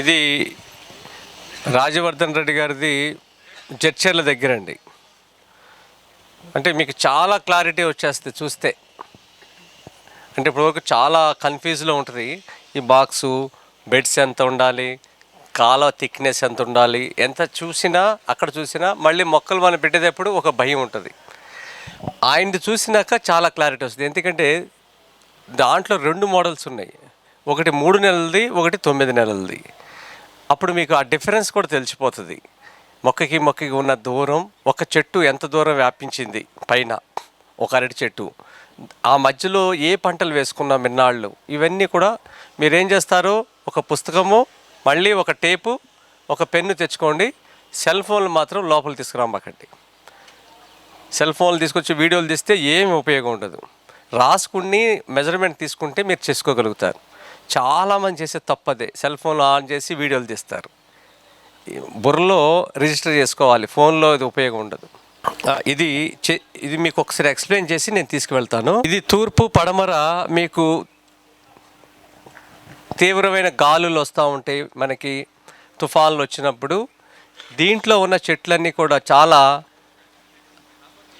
ఇది రాజవర్ధన్ రెడ్డి గారిది జడ్చర్ల దగ్గర అండి అంటే మీకు చాలా క్లారిటీ వచ్చేస్తుంది చూస్తే. అంటే ఇప్పుడు చాలా కన్ఫ్యూజ్లో ఉంటుంది. ఈ బాక్సు బెడ్స్ ఎంత ఉండాలి కాల థిక్నెస్ ఎంత ఉండాలి ఎంత చూసినా అక్కడ చూసినా మళ్ళీ మొక్కలు మనం పెట్టేటప్పుడు ఒక భయం ఉంటుంది. ఆయనది చూసినాక చాలా క్లారిటీ వస్తుంది. ఎందుకంటే దాంట్లో రెండు మోడల్స్ ఉన్నాయి. ఒకటి మూడు నెలలది ఒకటి తొమ్మిది నెలలది. అప్పుడు మీకు ఆ డిఫరెన్స్ కూడా తెలిసిపోతుంది. మొక్కకి మొక్కకి ఉన్న దూరం ఒక చెట్టు ఎంత దూరం వ్యాపించింది? పైన ఒక అరటి చెట్టు. ఆ మధ్యలో ఏ పంటలు వేసుకున్నాం మిన్నాళ్ళు ఇవన్నీ కూడా మీరేం చేస్తారో ఒక పుస్తకము మళ్ళీ ఒక టేపు ఒక పెన్ను తెచ్చుకోండి. సెల్ ఫోన్లు మాత్రం లోపల తీసుకురామాకండి సెల్ ఫోన్లు తీసుకొచ్చి వీడియోలు తీస్తే ఏమి ఉపయోగం ఉండదు. రాసుకుని మెజర్మెంట్ తీసుకుంటే మీరు చేసుకోగలుగుతారు. చాలామంది చేసే తప్పదే. సెల్ ఫోన్లో ఆన్ చేసి వీడియోలు తీస్తారు. బుర్రలో రిజిస్టర్ చేసుకోవాలి. ఫోన్లో ఇది ఉపయోగం ఉండదు. ఇది ఇది మీకు ఒకసారి ఎక్స్ప్లెయిన్ చేసి నేను తీసుకువెళ్తాను. ఇది తూర్పు పడమర మీకు తీవ్రమైన గాలులు వస్తూ ఉంటాయి. మనకి తుఫాన్లు వచ్చినప్పుడు దీంట్లో ఉన్న చెట్లన్నీ కూడా చాలా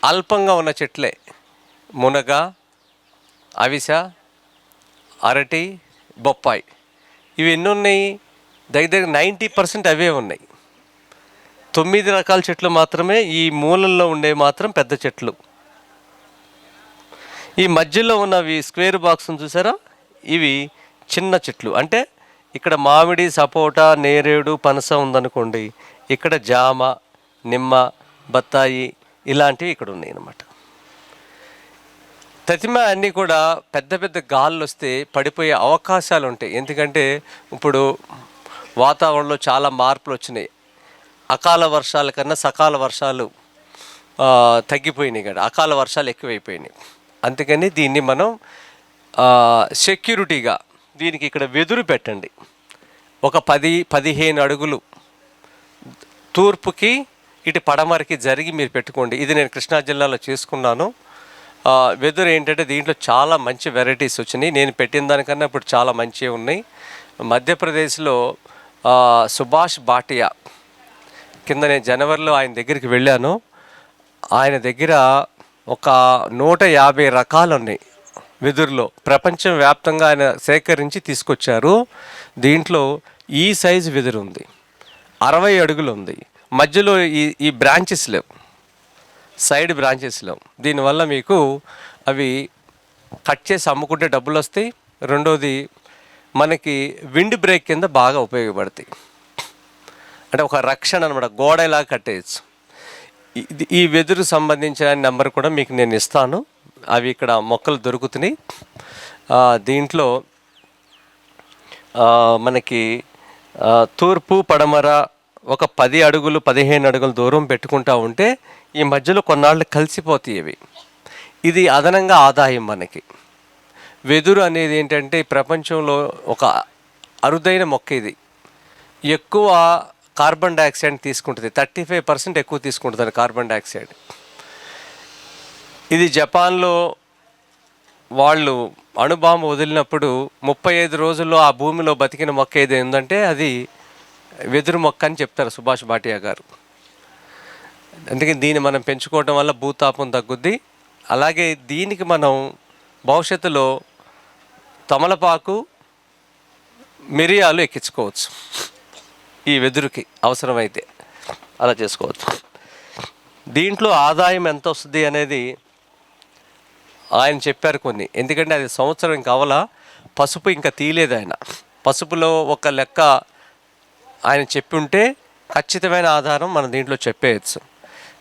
అల్పంగా ఉన్న చెట్లే. మునగ అవిస అరటి బొప్పాయి. ఇవి ఎన్ని ఉన్నాయి దగ్గర దగ్గర నైంటీ పర్సెంట్ అవే ఉన్నాయి. తొమ్మిది రకాల చెట్లు మాత్రమే ఈ మూలల్లో ఉండే మాత్రం పెద్ద చెట్లు. ఈ మధ్యలో ఉన్నవి స్క్వేర్ బాక్స్ చూసారా? ఇవి చిన్న చెట్లు. అంటే ఇక్కడ మామిడి సపోటా నేరేడు పనస ఉందనుకోండి ఇక్కడ జామ నిమ్మ బత్తాయి ఇలాంటివి ఇక్కడ ఉన్నాయి అన్నమాట ప్రతిమ అన్నీ కూడా పెద్ద పెద్ద గాలులు వస్తే పడిపోయే అవకాశాలు ఉంటాయి. ఎందుకంటే ఇప్పుడు వాతావరణంలో చాలా మార్పులు వచ్చినాయి. అకాల వర్షాల కన్నా సకాల వర్షాలు తగ్గిపోయినాయి కదా. అకాల వర్షాలు ఎక్కువైపోయినాయి. అందుకని దీన్ని మనం సెక్యూరిటీగా దీనికి ఇక్కడ వెదురు పెట్టండి. ఒక పది పదిహేను అడుగులు తూర్పుకి ఇటు పడమరకి జరిగి మీరు పెట్టుకోండి. ఇది నేను కృష్ణా జిల్లాలో చేసుకున్నాను. వెదురు ఏంటంటే దీంట్లో చాలా మంచి వెరైటీస్ వచ్చినాయి. నేను పెట్టిన దానికన్నా ఇప్పుడు చాలా మంచివి ఉన్నాయి. మధ్యప్రదేశ్లో సుభాష్ భాటియా కింద నేను జనవరిలో ఆయన దగ్గరికి వెళ్ళాను. ఆయన దగ్గర ఒక నూట యాభై రకాలు ఉన్నాయి వెదురులో. ప్రపంచవ్యాప్తంగా ఆయన సేకరించి తీసుకొచ్చారు. దీంట్లో ఈ సైజు వెదురు ఉంది. అరవై అడుగులు ఉంది. మధ్యలో ఈ ఈ బ్రాంచెస్ లేవు. సైడ్ బ్రాంచెస్లో దీనివల్ల మీకు అవి కట్ చేసి అమ్ముకుంటే డబ్బులు వస్తాయి. రెండోది మనకి విండ్ బ్రేక్ కింద బాగా ఉపయోగపడతాయి. అంటే ఒక రక్షణ అనమాట గోడలా కట్టేయచ్చు. ఇది ఈ వెదురు సంబంధించిన నెంబర్ కూడా మీకు నేను ఇస్తాను. అవి ఇక్కడ మొక్కలు దొరుకుతున్నాయి. దీంట్లో మనకి తూర్పు పడమర ఒక పది అడుగులు పదిహేను అడుగులు దూరం పెట్టుకుంటా ఉంటే ఈ మధ్యలో కొన్నాళ్ళు కలిసిపోతాయి ఇవి ఇది అదనంగా ఆదాయం మనకి. వెదురు అనేది ఏంటంటే ప్రపంచంలో ఒక అరుదైన మొక్క ఇది. ఎక్కువ కార్బన్ డైఆక్సైడ్ తీసుకుంటుంది. థర్టీ ఫైవ్ పర్సెంట్ ఎక్కువ తీసుకుంటుంది కార్బన్ డైఆక్సైడ్. ఇది జపాన్లో వాళ్ళు అణుబాంబు వదిలినప్పుడు ముప్పై ఐదు రోజుల్లో ఆ భూమిలో బతికిన మొక్క ఏది ఏంటంటే అది వెదురు మొక్క అని చెప్తారు సుభాష్ భాటియా గారు. అందుకే దీన్ని మనం పెంచుకోవడం వల్ల భూతాపం తగ్గుద్ది. అలాగే దీనికి మనం భవిష్యత్తులో తమలపాకు మిరియాలు ఎక్కించుకోవచ్చు. ఈ వెదురుకి అవసరమైతే అలా చేసుకోవచ్చు. దీంట్లో ఆదాయం ఎంత వస్తుంది అనేది ఆయన చెప్పారు కొన్ని. ఎందుకంటే అది సంవత్సరం కావాల పసుపు ఇంకా తీయలేదు ఆయన. పసుపులో ఒక లెక్క ఆయన చెప్పి ఉంటే ఖచ్చితమైన ఆధారం మనం దీంట్లో చెప్పేయచ్చు.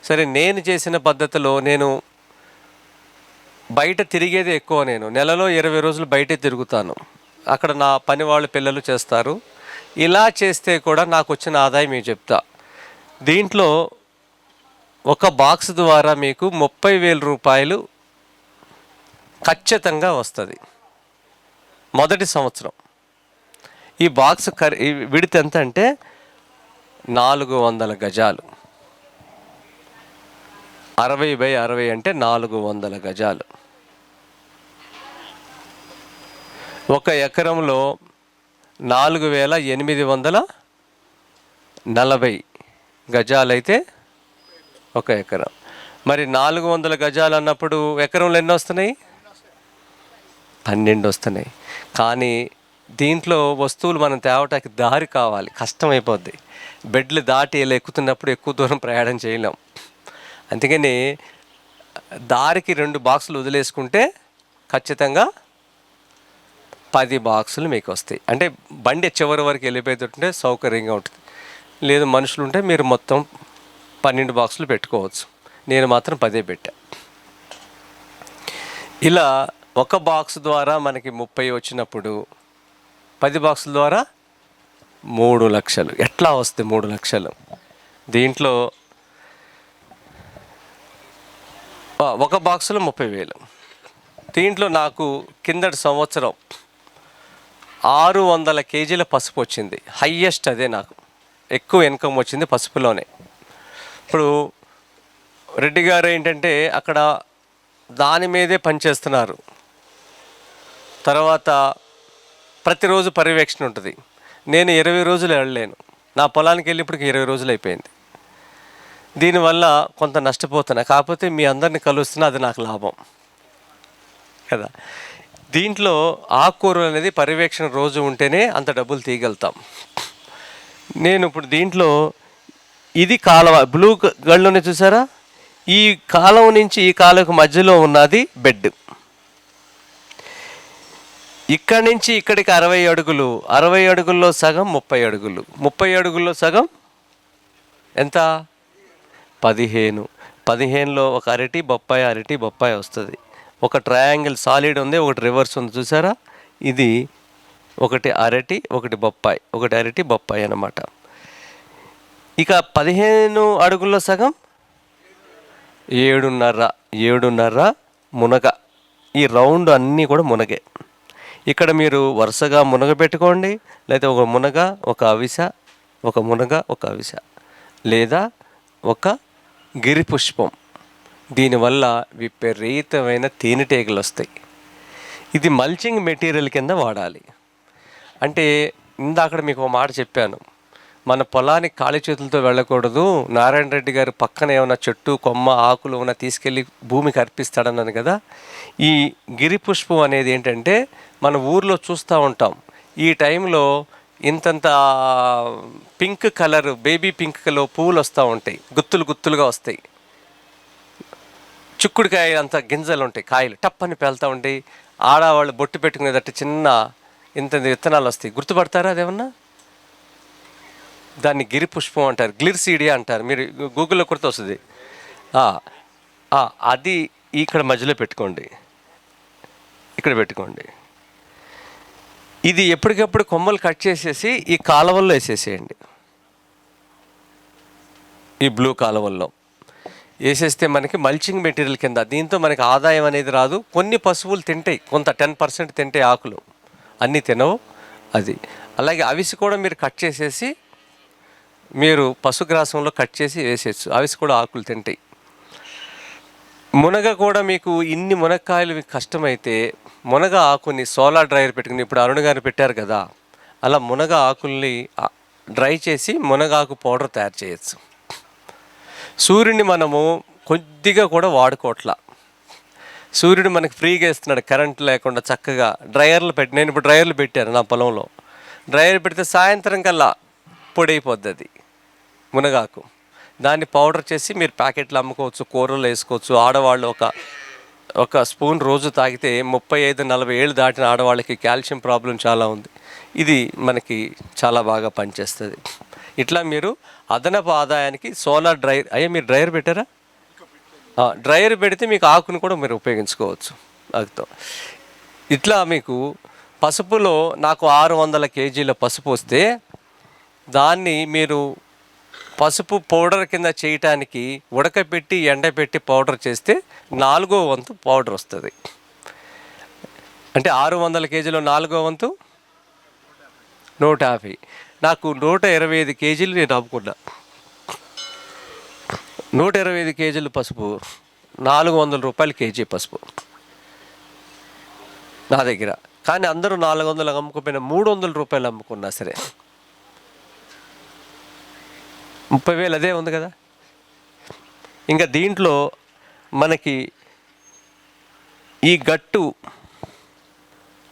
సరే నేను చేసిన పద్ధతిలో నేను బయట తిరిగేది ఎక్కువ నేను. నెలలో ఇరవై రోజులు బయటే తిరుగుతాను. అక్కడ నా పని వాళ్ళు పిల్లలు చేస్తారు. ఇలా చేస్తే కూడా నాకు వచ్చిన ఆదాయం మీకు చెప్తా. దీంట్లో ఒక బాక్స్ ద్వారా మీకు ముప్పై వేల రూపాయలు ఖచ్చితంగా వస్తుంది. మొదటి సంవత్సరం. ఈ బాక్స్ ఖరీ ఎంత అంటే నాలుగు వందల గజాలు. అరవై బై అరవై అంటే నాలుగు వందల గజాలు. ఒక ఎకరంలో నాలుగు వేల ఎనిమిది వందల నలభై గజాలైతే ఒక ఎకరం. మరి నాలుగు వందల గజాలు అన్నప్పుడు ఎకరంలో ఎన్ని వస్తున్నాయి? పన్నెండు వస్తున్నాయి. కానీ దీంట్లో వస్తువులు మనం తేవటానికి దారి కావాలి. కష్టమైపోద్ది. బెడ్లు దాటి ఇలా ఎక్కుతున్నప్పుడు ఎక్కువ దూరం ప్రయాణం చేయలేం. అందుకని దారికి రెండు బాక్సులు వదిలేసుకుంటే ఖచ్చితంగా పది బాక్సులు మీకు వస్తాయి. అంటే బండి చివరి వరకు వెళ్ళిపోతుంటే సౌకర్యంగా ఉంటుంది. లేదు మనుషులు ఉంటే మీరు మొత్తం పన్నెండు బాక్సులు పెట్టుకోవచ్చు. నేను మాత్రం పదే పెట్టా. ఇలా ఒక బాక్స్ ద్వారా మనకి ముప్పై వచ్చినప్పుడు పది బాక్సుల ద్వారా మూడు లక్షలు. ఎట్లా వస్తాయి మూడు లక్షలు? దీంట్లో ఆ, ఒక బాక్సులో ముప్పై వేలు. దీంట్లో నాకు కిందటి సంవత్సరం ఆరు వందల కేజీల పసుపు వచ్చింది. హయ్యెస్ట్ అదే నాకు. ఎక్కువ ఇన్కమ్ వచ్చింది పసుపులోనే. ఇప్పుడు రెడ్డి గారు ఏంటంటే అక్కడ దాని మీదే పనిచేస్తున్నారు తర్వాత ప్రతిరోజు పర్యవేక్షణ ఉంటుంది. నేను ఇరవై రోజులు వెళ్ళలేను. నా పొలానికి వెళ్ళి ఇప్పటికి ఇరవై రోజులు అయిపోయింది. దీనివల్ల కొంత నష్టపోతున్నా కాకపోతే మీ అందరిని కలుస్తున్నా అది నాకు లాభం. కదా? దీంట్లో ఆకుకూరలు అనేది పర్యవేక్షణ రోజు ఉంటేనే అంత డబ్బులు తీయగలుగుతాం. నేను ఇప్పుడు దీంట్లో ఇది కాలువ బ్లూ గళ్ళుని చూసారా? ఈ కాలువ నుంచి ఈ కాలువకు మధ్యలో ఉన్నది బెడ్. ఇక్కడి నుంచి ఇక్కడికి అరవై అడుగులు అరవై అడుగుల్లో సగం ముప్పై అడుగులు. ముప్పై అడుగుల్లో సగం ఎంత? పదిహేను. పదిహేనులో ఒక అరటి బొప్పాయి అరటి బొప్పాయి వస్తుంది. ఒక ట్రయాంగిల్ సాలిడ్ ఉంది ఒకటి రివర్స్ ఉంది చూసారా? ఇది ఒకటి అరటి ఒకటి బొప్పాయి ఒకటి అరటి బొప్పాయి అన్నమాట. ఇక పదిహేను అడుగుల్లో సగం? ఏడున్నర ఏడున్నర మునగ. ఈ రౌండ్ అన్నీ కూడా మునగే. ఇక్కడ మీరు వరుసగా మునగ పెట్టుకోండి లేదా ఒక మునగ ఒక అవిస ఒక మునగ ఒక అవిస లేదా ఒక గిరి పుష్పం. దీనివల్ల విపరీతమైన తేనెటీగలు వస్తాయి ఇది మల్చింగ్ మెటీరియల్ కింద వాడాలి. అంటే ఇందాక మీకు ఒక మాట చెప్పాను. మన పొలానికి ఖాళీ చేతులతో వెళ్ళకూడదు. నారాయణ రెడ్డి గారు పక్కన ఏమైనా చెట్టు కొమ్మ ఆకులు ఉన్న తీసుకెళ్ళి భూమికి అర్పిస్తాడన్నాను కదా. ఈ గిరి పుష్పం అనేది ఏంటంటే మన ఊర్లో చూస్తూ ఉంటాం. ఈ టైంలో ఇంతంత పింక్ కలర్ బేబీ పింక్లో పువ్వులు వస్తూ ఉంటాయి. గుత్తులు గుత్తులుగా వస్తాయి. చిక్కుడుకాయ అంత గింజలు ఉంటాయి కాయలు టప్పని పేలుతూ ఉంటాయి. ఆడవాళ్ళు బొట్టు పెట్టుకునేటట్టు చిన్న ఇంత విత్తనాలు వస్తాయి. గుర్తుపడతారా అదేమన్నా? దాన్ని గిరి పుష్పం అంటారు గ్లిర్సీడియా అంటారు. మీరు గూగుల్లో కొడితే వస్తుంది. అది ఇక్కడ మధ్యలో పెట్టుకోండి. ఇక్కడ పెట్టుకోండి. ఇది ఎప్పటికప్పుడు కొమ్మలు కట్ చేసేసి ఈ కాలువల్లో వేసేసేయండి. ఈ బ్లూ కాలువల్లో. వేసేస్తే మనకి మల్చింగ్ మెటీరియల్ కింద దీంతో మనకి ఆదాయం అనేది రాదు. కొన్ని పశువులు తింటాయి కొంత టెన్ పర్సెంట్ తింటాయి ఆకులు. అన్నీ తినవు అది. అలాగే అవిసి కూడా మీరు కట్ చేసేసి మీరు పశుగ్రాసంలో కట్ చేసి వేసేయచ్చు. అవిసి కూడా ఆకులు తింటాయి. మునగ కూడా మీకు ఇన్ని మునక్కాయలు మీకు కష్టమైతే మునగ ఆకుని సోలార్ డ్రైయర్ పెట్టుకుని ఇప్పుడు అరుణ్ గారు పెట్టారు కదా అలా మునగ ఆకుల్ని డ్రై చేసి మునగాకు పౌడర్ తయారు చేయొచ్చు. సూర్యుడిని మనము కొద్దిగా కూడా వాడుకోవట్లా సూర్యుడు మనకి ఫ్రీగా ఇస్తున్నాడు కరెంట్ లేకుండా చక్కగా డ్రైయర్లు పెట్టి నేను ఇప్పుడు డ్రైయర్లు పెట్టాను నా పొలంలో. డ్రయర్ పెడితే సాయంత్రం కల్లా పొడి అది మునగాకు. దాన్ని పౌడర్ చేసి మీరు ప్యాకెట్లు అమ్ముకోవచ్చు కూరలు వేసుకోవచ్చు. ఆడవాళ్ళు ఒక ఒక స్పూన్ రోజు తాగితే ముప్పై ఐదు నలభై ఏళ్ళు దాటిన ఆడవాళ్ళకి కాల్షియం ప్రాబ్లం చాలా ఉంది. ఇది మనకి చాలా బాగా పనిచేస్తుంది. ఇట్లా మీరు అదనపు ఆదాయానికి సోలార్ డ్రైర్ అయ్యా మీరు డ్రైయర్ పెట్టారా? ఆ, డ్రైయర్ పెడితే మీకు ఆకును కూడా మీరు ఉపయోగించుకోవచ్చు. అదితో. ఇట్లా మీకు పసుపులో నాకు ఆరు వందల కేజీల పసుపు వస్తే దాన్ని మీరు పసుపు పౌడర్ కింద చేయటానికి ఉడకపెట్టి ఎండపెట్టి పౌడర్ చేస్తే నాలుగో వంతు పౌడర్ వస్తుంది. అంటే ఆరు వందల కేజీలో నాలుగో వంతు నూట యాభై. నాకు నూట ఇరవై ఐదు కేజీలు నేను అమ్ముకున్నా నూట ఇరవై ఐదు కేజీలు పసుపు నాలుగు వందల రూపాయలు కేజీ పసుపు నా దగ్గర. కానీ అందరూ నాలుగు వందలు అమ్ముకుపోయినా మూడు వందల రూపాయలు అమ్ముకున్నా సరే. ముప్పై వేలు అదే ఉంది కదా. ఇంకా దీంట్లో మనకి ఈ గట్టు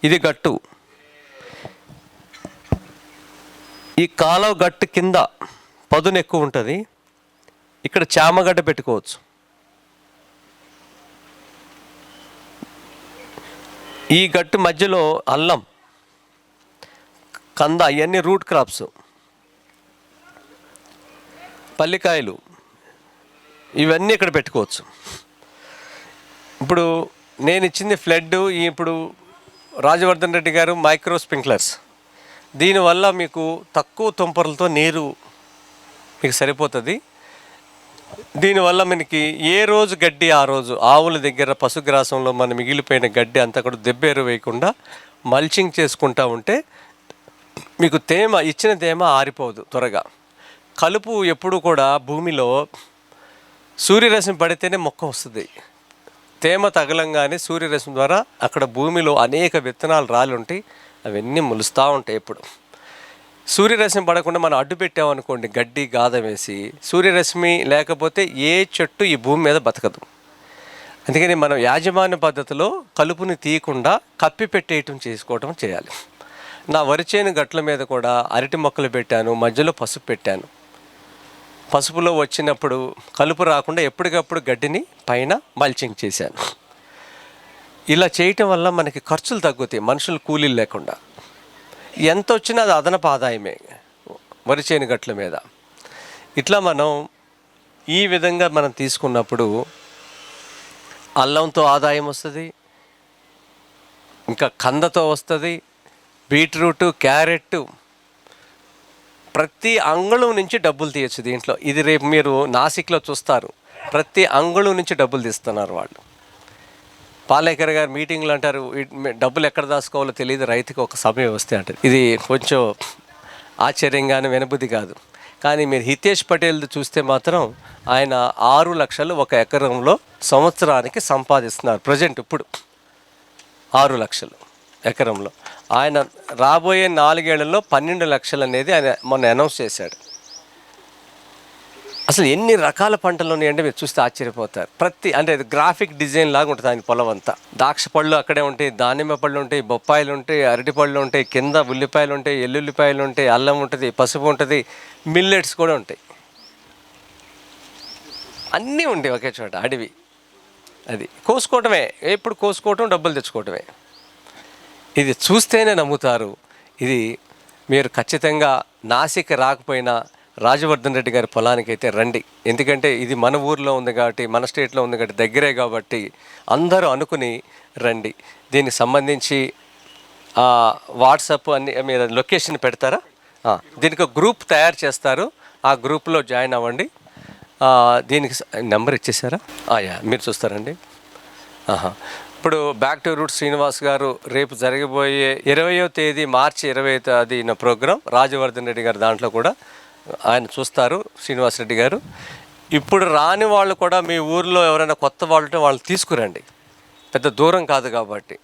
ఇది గట్టు. ఈ కాలువ గట్టు కింద పదును ఎక్కువ ఉంటుంది. ఇక్కడ చామగడ్డ పెట్టుకోవచ్చు. ఈ గట్టు మధ్యలో అల్లం కంద ఇవన్నీ రూట్ క్రాప్స్. పల్లికాయలు. ఇవన్నీ ఇక్కడ పెట్టుకోవచ్చు. ఇప్పుడు నేను ఇచ్చింది ఫ్లడ్ ఇప్పుడు రాజవర్ధన్ రెడ్డి గారు మైక్రో స్ప్రింక్లర్స్. దీనివల్ల మీకు తక్కువ తుంపర్లతో నీరు మీకు సరిపోతుంది. దీనివల్ల మనకి ఏ రోజు గడ్డి ఆ రోజు ఆవుల దగ్గర పశుగ్రాసంలో మన మిగిలిపోయిన గడ్డి అంతా కూడా దెబ్బేరు వేయకుండా మల్చింగ్ చేసుకుంటా ఉంటే మీకు తేమ ఇచ్చిన తేమ ఆరిపోదు త్వరగా. కలుపు ఎప్పుడు కూడా భూమిలో సూర్యరశ్మి పడితేనే మొక్క వస్తుంది. తేమ తగలంగానే సూర్యరశ్మి ద్వారా అక్కడ భూమిలో అనేక విత్తనాలు రాలి ఉంటాయి అవన్నీ ములుస్తూ ఉంటాయి ఎప్పుడు. సూర్యరశ్మి పడకుండా మనం అడ్డు పెట్టామనుకోండి గడ్డి గాద వేసి సూర్యరశ్మి లేకపోతే ఏ చెట్టు ఈ భూమి మీద బతకదు. అందుకని మనం యాజమాన్య పద్ధతిలో కలుపుని తీయకుండా కప్పి పెట్టేయటం చేసుకోవటం చేయాలి. నా వరిచేను గట్ల మీద కూడా అరటి మొక్కలు పెట్టాను మధ్యలో పసుపు పెట్టాను. పసుపులో వచ్చినప్పుడు కలుపు రాకుండా ఎప్పటికప్పుడు గడ్డిని పైన మల్చింగ్ చేశాను. ఇలా చేయటం వల్ల మనకి ఖర్చులు తగ్గుతాయి మనుషులు కూలీలు లేకుండా. ఎంత వచ్చినా అది అదనపు ఆదాయమే వరి చేను గట్ల మీద. ఇట్లా మనం ఈ విధంగా మనం తీసుకున్నప్పుడు అల్లంతో ఆదాయం వస్తుంది ఇంకా కందతో వస్తుంది బీట్రూటు క్యారెట్ ప్రతి అంగుళం నుంచి డబ్బులు తీయచ్చు దీంట్లో. ఇది రేపు మీరు నాసిక్లో చూస్తారు. ప్రతి అంగుళం నుంచి డబ్బులు తీస్తున్నారు వాళ్ళు. పాలేకర్ గారు మీటింగ్లు అంటారు డబ్బులు ఎక్కడ దాచుకోవాలో తెలియదు రైతుకి ఒక సమయం వస్తే అంటారు. ఇది కొంచెం ఆశ్చర్యంగానే వినబుద్ధి కాదు. కానీ మీరు హితేష్ పటేల్ చూస్తే మాత్రం ఆయన ఆరు లక్షలు ఒక ఎకరంలో సంవత్సరానికి సంపాదిస్తున్నారు ప్రజెంట్ ఇప్పుడు. ఆరు లక్షలు ఎకరంలో. ఆయన రాబోయే నాలుగేళ్ళలో పన్నెండు లక్షలు అనేది ఆయన మొన్న అనౌన్స్ చేశాడు. అసలు ఎన్ని రకాల పంటలు ఉన్నాయంటే మీరు చూస్తే ఆశ్చర్యపోతారు. ప్రతి అంటే అది గ్రాఫిక్ డిజైన్ లాగా ఉంటుంది ఆయన పొలం అంతా. ద్రాక్ష పళ్ళు అక్కడే ఉంటాయి దానిమ్మ పళ్ళు ఉంటాయి బొప్పాయిలు ఉంటాయి అరటి పళ్ళు ఉంటాయి కింద ఉల్లిపాయలు ఉంటాయి ఎల్లుల్లిపాయలు ఉంటాయి అల్లం ఉంటుంది పసుపు ఉంటుంది మిల్లెట్స్ కూడా ఉంటాయి. అన్నీ ఉంటాయి ఒకే చోట అడవి. అది కోసుకోవటమే ఎప్పుడు కోసుకోవటం డబ్బులు తెచ్చుకోవటమే. ఇది చూస్తేనే నమ్ముతారు. ఇది మీరు ఖచ్చితంగా నాసిక్ రాకపోయినా రాజవర్ధన్ రెడ్డి గారి పొలానికి అయితే రండి. ఎందుకంటే ఇది మన ఊర్లో ఉంది కాబట్టి మన స్టేట్లో ఉంది కాబట్టి దగ్గరే కాబట్టి అందరూ అనుకుని రండి. దీనికి సంబంధించి వాట్సాప్ అన్ని మీరు లొకేషన్ పెడతారా? దీనికి ఒక గ్రూప్ తయారు చేస్తారు. ఆ గ్రూప్లో జాయిన్ అవ్వండి. దీనికి నెంబర్ ఇచ్చేసారా? ఆ, యా మీరు చూస్తారండి. ఇప్పుడు బ్యాక్ టు రూట్ శ్రీనివాస్ గారు రేపు జరగబోయే ఇరవయో తేదీ మార్చి ఇరవై తేదీన ప్రోగ్రాం రాజవర్ధన్ రెడ్డి గారు దాంట్లో కూడా ఆయన చూస్తారు శ్రీనివాస్ రెడ్డి గారు. ఇప్పుడు రాని వాళ్ళు కూడా మీ ఊర్లో ఎవరైనా కొత్త వాళ్ళు ఉంటే వాళ్ళు తీసుకురండి. పెద్ద దూరం కాదు కాబట్టి.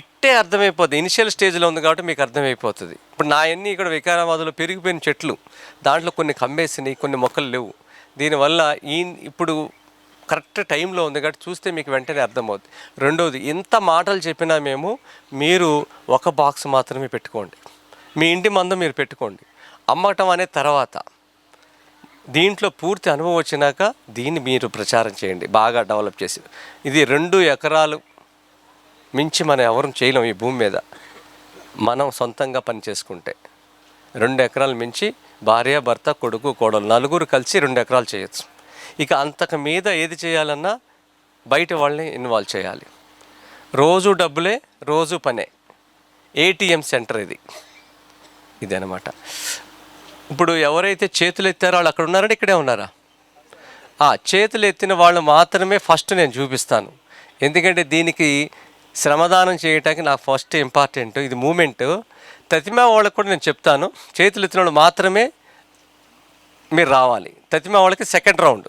ఇట్టే అర్థమైపోతుంది ఇనిషియల్ స్టేజ్లో ఉంది కాబట్టి మీకు అర్థమైపోతుంది. ఇప్పుడు నా అన్నీ ఇక్కడ వికారాబాద్లో పెరిగిపోయిన చెట్లు దాంట్లో కొన్ని కమ్మేసినాయి కొన్ని మొక్కలు లేవు. దీనివల్ల ఈ ఇప్పుడు కరెక్ట్ టైంలో ఉంది కాబట్టి చూస్తే మీకు వెంటనే అర్థమవుతుంది. రెండవది ఇంత మాటలు చెప్పినా మేము మీరు ఒక బాక్స్ మాత్రమే పెట్టుకోండి. మీ ఇంటి మందు మీరు పెట్టుకోండి. అమ్మటం అనే తర్వాత దీంట్లో పూర్తి అనుభవం వచ్చినాక దీన్ని మీరు ప్రచారం చేయండి. బాగా డెవలప్ చేసి. ఇది రెండు ఎకరాలు మించి మనం ఎవరు చేయలేం ఈ భూమి మీద. మనం సొంతంగా పని చేసుకుంటే రెండు ఎకరాలు మించి భార్య భర్త కొడుకు కోడలు నలుగురు కలిసి రెండు ఎకరాలు చేయొచ్చు. ఇక అంతకు మీద ఏది చేయాలన్నా బయట వాళ్ళని ఇన్వాల్వ్ చేయాలి. రోజు డబ్బులే రోజు పనే. ఏటీఎం సెంటర్ ఇది. ఇదనమాట ఇప్పుడు ఎవరైతే చేతులు ఎత్తారో వాళ్ళు అక్కడ ఉన్నారంటే ఇక్కడే ఉన్నారా? ఆ చేతులు ఎత్తిన వాళ్ళు మాత్రమే ఫస్ట్ నేను చూపిస్తాను. ఎందుకంటే దీనికి శ్రమదానం చేయటానికి నాకు ఫస్ట్ ఇంపార్టెంట్ ఇది మూమెంట్. తతిమా వాళ్ళకి కూడా నేను చెప్తాను. చేతులు ఎత్తిన వాళ్ళు మాత్రమే మీరు రావాలి. తతిమా వాళ్ళకి సెకండ్ రౌండ్.